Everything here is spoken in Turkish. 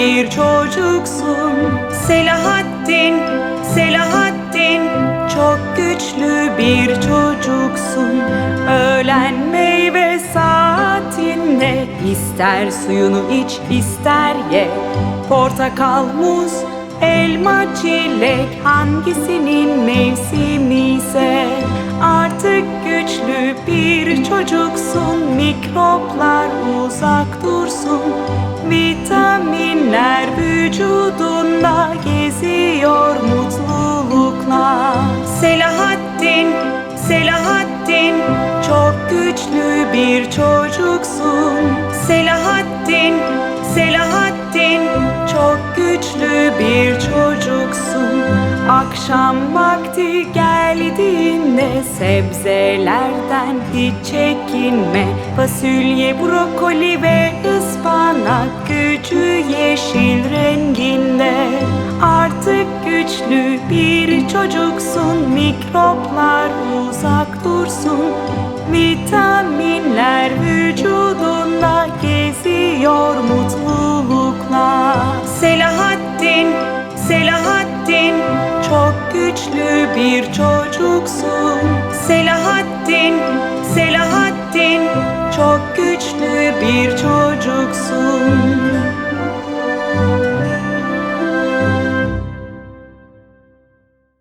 bir çocuksun. Selahattin, Selahattin, çok güçlü bir çocuksun. Öğlen meyve saatinde ister suyunu iç ister ye. Portakal, muz, elma, çilek hangisinin mevsimi ise artık güçlü bir çocuksun. Mikroplar uzak dursun. Vücudunda geziyor mutlulukla. Selahattin, Selahattin, çok güçlü bir çocuksun. Selahattin, Selahattin, çok güçlü bir çocuksun. Akşam vakti geldiğinde sebzelerden hiç çekinme. Fasulye, brokoli ve ıspanak gücü yeşil renginde. Artık güçlü bir çocuksun, mikroplar uzak dursun. Vitaminler vücudunda geziyor mutlulukla. Selahattin, Selahattin, çok güçlü bir çocuksun. Selahattin, Selahattin, çok güçlü bir çocuksun.